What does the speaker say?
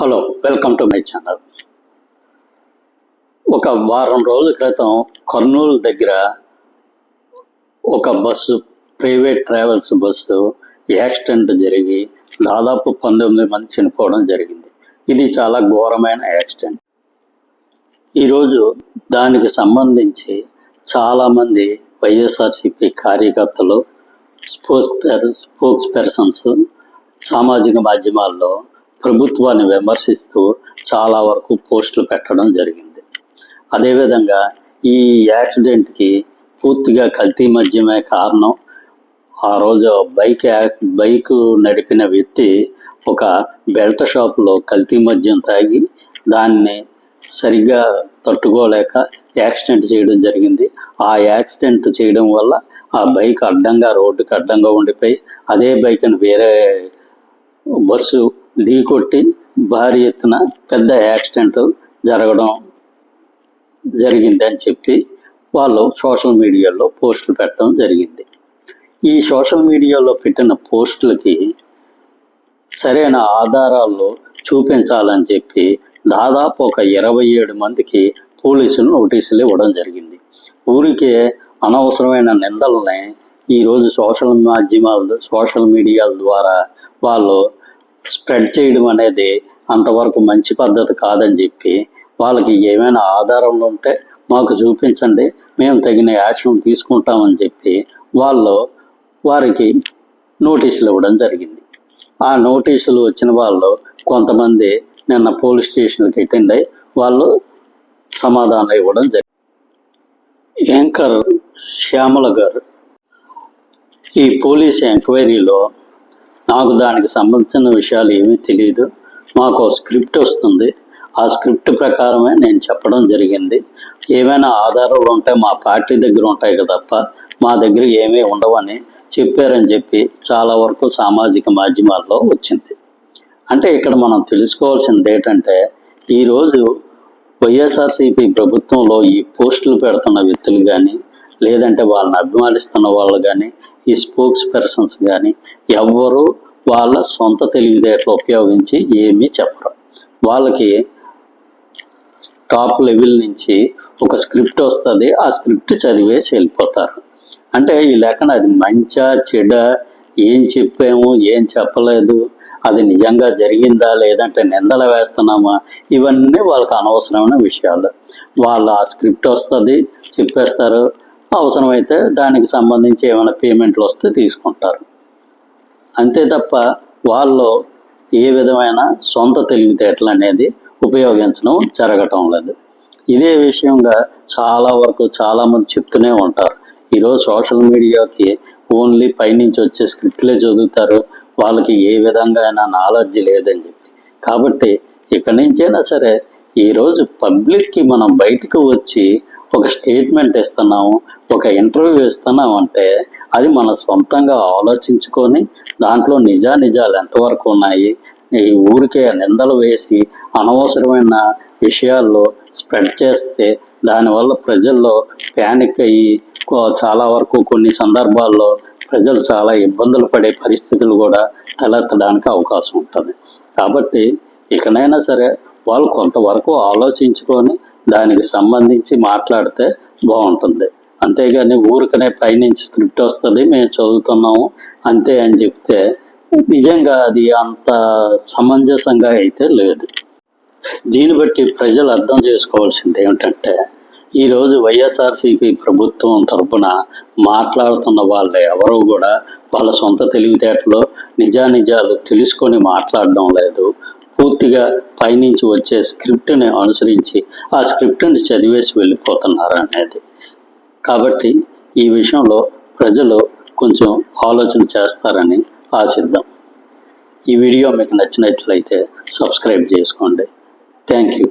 Hello welcome to my channel ఒక వారం రోజుల క్రితం కర్నూలు దగ్గర ఒక bus private travels bus accident జరిగి దాదాపు పంతొమ్మిది మంది చనిపోవడం జరిగింది. ఇది చాలా ఘోరమైన యాక్సిడెంట్. ఈరోజు దానికి సంబంధించి చాలామంది వైఎస్ఆర్సిపి కార్యకర్తలు స్పోక్స్ పర్ స్పోక్స్ పర్సన్స్ సామాజిక మాధ్యమాల్లో ప్రభుత్వాన్ని విమర్శిస్తూ చాలా వరకు పోస్టులు పెట్టడం జరిగింది. అదేవిధంగా ఈ యాక్సిడెంట్కి పూర్తిగా కల్తీ మద్యమే కారణం. ఆ రోజు బైక్ యాక్ బైక్ నడిపిన వ్యక్తి ఒక బెల్ట్ షాప్లో కల్తీ మద్యం తాగి దాన్ని సరిగ్గా తట్టుకోలేక యాక్సిడెంట్ చేయడం జరిగింది. ఆ యాక్సిడెంట్ చేయడం వల్ల ఆ బైక్ అడ్డంగా రోడ్డుకి అడ్డంగా ఉండిపోయి అదే బైక్ని వేరే బస్సు ఢీకొట్టి భారీ ఎత్తున పెద్ద యాక్సిడెంట్ జరగడం జరిగింది అని చెప్పి వాళ్ళు సోషల్ మీడియాలో పోస్టులు పెట్టడం జరిగింది. ఈ సోషల్ మీడియాలో పెట్టిన పోస్టులకి సరైన ఆధారాలు చూపించాలని చెప్పి దాదాపు ఒక ఇరవై ఏడు మందికి పోలీసులు నోటీసులు ఇవ్వడం జరిగింది. ఊరికే అనవసరమైన నిందలని ఈరోజు సోషల్ మాధ్యమాల సోషల్ మీడియాల ద్వారా వాళ్ళు స్ప్రెడ్ చేయడం అనేది అంతవరకు మంచి పద్ధతి కాదని చెప్పి వాళ్ళకి ఏమైనా ఆధారంలో ఉంటే మాకు చూపించండి. మేము తగిన యాక్షన్ తీసుకుంటామని చెప్పి వాళ్ళు వారికి నోటీసులు ఇవ్వడం జరిగింది. ఆ నోటీసులు వచ్చిన వాళ్ళు కొంతమంది నిన్న పోలీస్ స్టేషన్కి అటెండ్ అయ్యి వాళ్ళు సమాధానం ఇవ్వడం జరిగింది. యాంకర్ శ్యామల గారు ఈ పోలీస్ ఎంక్వైరీలో నాకు దానికి సంబంధించిన విషయాలు ఏమీ తెలియదు మాకు స్క్రిప్ట్ వస్తుంది. ఆ స్క్రిప్ట్ ప్రకారమే నేను చెప్పడం జరిగింది. ఏమైనా ఆధారాలు ఉంటే మా పార్టీ దగ్గర ఉంటాయి కదప్ప తప్ప మా దగ్గర ఏమీ ఉండవని చెప్పారని చెప్పి చాలా వరకు సామాజిక మాధ్యమాల్లో వచ్చింది. అంటే ఇక్కడ మనం తెలుసుకోవాల్సింది ఏంటంటే ఈరోజు వైఎస్ఆర్సీపీ ప్రభుత్వంలో ఈ పోస్టులు పెడుతున్న వ్యక్తులు కానీ లేదంటే వాళ్ళని అభిమానిస్తున్న వాళ్ళు కానీ ఈ స్పోక్స్ పర్సన్స్ కానీ ఎవ్వరూ వాళ్ళ సొంత తెలివితేటలు ఉపయోగించి ఏమీ చెప్పరు. వాళ్ళకి టాప్ లెవెల్ నుంచి ఒక స్క్రిప్ట్ వస్తుంది ఆ స్క్రిప్ట్ చదివేసి వెళ్ళిపోతారు. అంటే ఈ లెక్కన అది మంచా చెడ ఏం చెప్పాము ఏం చెప్పలేదు అది నిజంగా జరిగిందా లేదంటే నిందలు వేస్తున్నామా ఇవన్నీ వాళ్ళకి అనవసరమైన విషయాలు. వాళ్ళు ఆ స్క్రిప్ట్ వస్తుంది చెప్పేస్తారు అవసరమైతే దానికి సంబంధించి ఏమైనా పేమెంట్లు వస్తే తీసుకుంటారు. అంతే తప్ప వాళ్ళు ఏ విధమైన సొంత తెలివితేటలు అనేది ఉపయోగించడం జరగటం లేదు. ఇదే విషయంగా చాలా వరకు చాలామంది చెప్తూనే ఉంటారు. ఈరోజు సోషల్ మీడియాకి ఓన్లీ పైనుంచి వచ్చే స్క్రిప్ట్లే చదువుతారు. వాళ్ళకి ఏ విధంగా అయినా నాలెడ్జ్ లేదని చెప్పి. కాబట్టి ఇక్కడి నుంచైనా సరే ఈరోజు పబ్లిక్కి మనం బయటకు వచ్చి ఒక స్టేట్మెంట్ ఇస్తున్నాము. ఒక ఇంటర్వ్యూ ఇస్తున్నాం అంటే అది మన సొంతంగా ఆలోచించుకొని దాంట్లో నిజా నిజాలు ఎంతవరకు ఉన్నాయి? ఈ ఊరికే నిందలు వేసి అనవసరమైన విషయాల్లో స్ప్రెడ్ చేస్తే దానివల్ల ప్రజల్లో ప్యానిక్ అయ్యి చాలా వరకు కొన్ని సందర్భాల్లో ప్రజలు చాలా ఇబ్బందులు పడే పరిస్థితులు కూడా తలెత్తడానికి అవకాశం ఉంటుంది. కాబట్టి ఇకనైనా సరే వాళ్ళు కొంతవరకు ఆలోచించుకొని దానికి సంబంధించి మాట్లాడితే బాగుంటుంది. అంతేగాని ఊరికనే పైనుంచి స్క్రిప్ట్ వస్తుంది మేము చదువుతున్నాము అంతే అని చెప్తే నిజంగా అది అంత సమంజసంగా అయితే లేదు. దీన్ని బట్టి ప్రజలు అర్థం చేసుకోవాల్సింది ఏమిటంటే ఈరోజు వైఎస్ఆర్సీపీ ప్రభుత్వం తరపున మాట్లాడుతున్న వాళ్ళు ఎవరూ కూడా వాళ్ళ సొంత తెలివితేటలో నిజానిజాలు తెలుసుకొని మాట్లాడడం లేదు. పూర్తిగా పైనుంచి వచ్చే స్క్రిప్ట్ని అనుసరించి ఆ స్క్రిప్ట్ని చదివేసి వెళ్ళిపోతున్నారు అనేది. కాబట్టి ఈ విషయంలో ప్రజలు కొంచెం ఆలోచన చేస్తారని ఆశిద్దాం. ఈ వీడియో మీకు నచ్చినట్లయితే సబ్స్క్రైబ్ చేసుకోండి. Thank you.